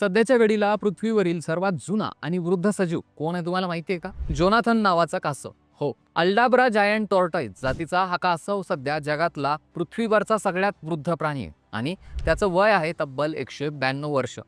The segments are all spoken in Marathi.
सध्याच्या घडीला पृथ्वीवरील सर्वात जुना आणि वृद्ध सजीव कोण आहे तुम्हाला माहिती आहे का? जोनाथन नावाचा कासव. हो अल्डाब्रा जायंट टॉर्टाईज जातीचा हा कासव सध्या जगातला पृथ्वीवरचा सगळ्यात वृद्ध प्राणी आहे आणि त्याचं वय आहे तब्बल एकशे ब्याण्णव वर्ष.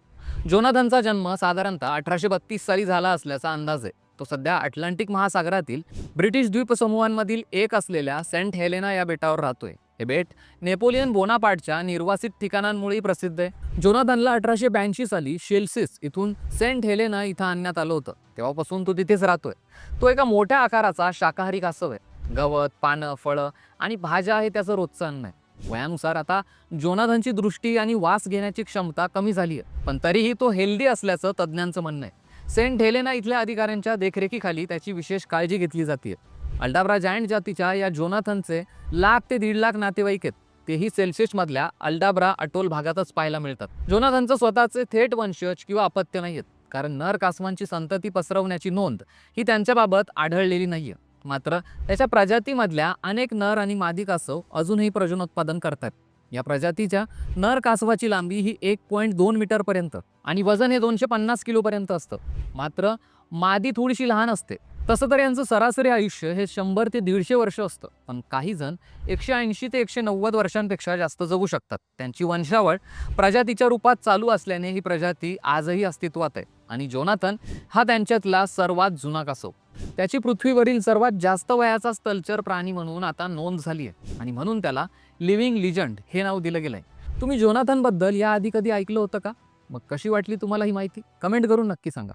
जोनाथनचा जन्म साधारणतः अठराशे बत्तीस साली झाला असल्याचा अंदाज आहे. तो सध्या अटलांटिक महासागरातील ब्रिटिश द्वीपसमूहांमधील एक असलेल्या सेंट हेलेना या बेटावर राहतोय. हे बेट नेपोलियन बोनापार्टच्या निर्वासित ठिकाणांमुळेही प्रसिद्ध आहे. जोनाथनला अठराशे ब्याऐंशी साली शेल्सिस इथून सेंट हेलेना इथं आणण्यात आलं होतं. तेव्हापासून तो तिथेच राहतोय. तो एका मोठ्या आकाराचा शाकाहारी कासव आहे. गवत पानं फळं आणि भाज्या हे त्याचं रोजचं अन्न आहे. वयानुसार आता जोनाथनची दृष्टी आणि वास घेण्याची क्षमता कमी झाली आहे पण तरीही तो हेल्दी असल्याचं तज्ज्ञांचं म्हणणं आहे. सेंट हेलेना इथल्या अधिकाऱ्यांच्या देखरेखीखाली त्याची विशेष काळजी घेतली जाते अल्डाब्रा जायंट जातीच्या या जोनाथनचे लाख ते दीड लाख नातेवाईक आहेत. तेही सेल्सिअसमधल्या अल्डाब्रा अटोल भागातच पाहायला मिळतात. जोनाथनचं स्वतःचे थेट वंशज किंवा अपत्य नाही आहेत कारण नर कासवांची संतती पसरवण्याची नोंद ही त्यांच्याबाबत आढळलेली नाहीये. मात्र त्याच्या प्रजातीमधल्या अनेक नर आणि मादी कासव अजूनही प्रजनोत्पादन करतात या प्रजातीच्या नर कासवाची लांबी ही एक पॉईंट दोन मीटरपर्यंत आणि वजन हे दोनशे पन्नास किलोपर्यंत असतं. मात्र मादी थोडीशी लहान असते. तसं तर यांचं सरासरी आयुष्य हे शंभर ते दीडशे वर्ष असतं. पण काही जण एकशे ऐंशी ते एकशे नव्वद वर्षांपेक्षा जास्त जगू शकतात. त्यांची वंशावळ प्रजातीच्या रूपात चालू असल्याने ही प्रजाती आजही अस्तित्वात आहे. आणि जोनाथन हा त्यांच्यातला सर्वात जुना कासव त्याची पृथ्वीवरील सर्वात जास्त वयाचा स्थलचर प्राणी म्हणून आता नोंद झाली आहे. आणि म्हणून त्याला लिव्हिंग लिजंड हे नाव दिलं गेलंय. तुम्ही जोनाथनबद्दल याआधी कधी ऐकलं होतं का? मग कशी वाटली तुम्हाला ही माहिती? कमेंट करून नक्की सांगा.